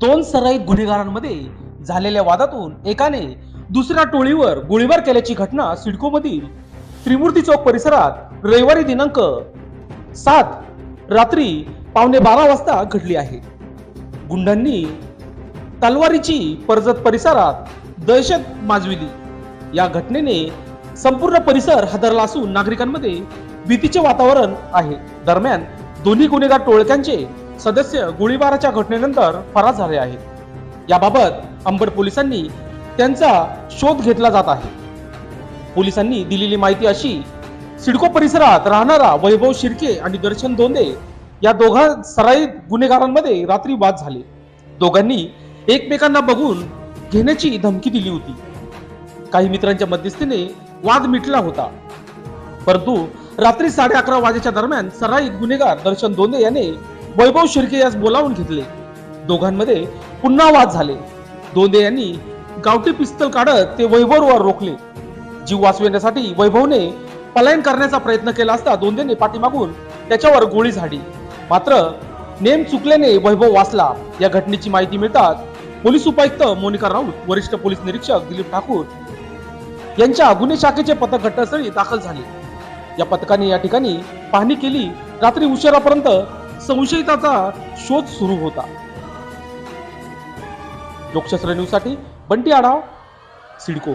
दोन सराईत गुन्हेगारांमध्ये झालेल्या वादातून एकाने दुसऱ्या टोळीवर गोळीबार केल्याची घटना सिडकोमधील त्रिमूर्ती चौक परिसरात रविवारी दिनांक सात रात्री पावणे बारा वाजता घडली आहे. गुंडांनी तलवारीची पर्जत परिसरात दहशत माजविली. या घटनेने संपूर्ण परिसर हादरला असून नागरिकांमध्ये भीतीचे वातावरण आहे. दरम्यान दोन्ही गुन्हेगार टोळक्यांचे सदस्य गोळीबाराच्या घटनेनंतर फरार झाले आहेत. याबाबत अंबड पोलिसांनी त्यांचा शोध घेतला जात आहे. पोलिसांनी दिलेली माहिती अशी सिडको परिसरात राहणारा वैभव शिर्के आणि दर्शन दोंदे या दोघा सराईत गुन्हेगारांमध्ये रात्री वाद झाले. दोघांनी एकमेकांना बघून घेण्याची धमकी दिली होती. काही मित्रांच्या मध्यस्थीने वाद मिटला होता. परंतु रात्री साडे अकरा वाजेच्या दरम्यान सराईत गुन्हेगार दर्शन दोंदे याने वैभव शिर्के यास बोलावून घेतले. दोघांमध्ये पुन्हा वाद झाले. दोंदे यांनी गावठी पिस्तल काढत ते वैभववर रोखले. जीव वाचविण्यासाठी वैभवने पलायन करण्याचा प्रयत्न केला असता दोंदेने पाठीमागून त्याच्यावर गोळी झाडी. मात्र नेम चुकल्याने वैभव वाचला. या घटनेची माहिती मिळताच पोलीस उपायुक्त मोनिका राऊत वरिष्ठ पोलीस निरीक्षक दिलीप ठाकूर यांच्या गुन्हे शाखेचे पथक घटनास्थळी दाखल झाले. या पथकाने या ठिकाणी पाहणी केली. रात्री उशिरापर्यंत संशयिताचा शोध सुरू होता. लोकशास्त्र न्यूजसाठी बंटी आढाव सिडको.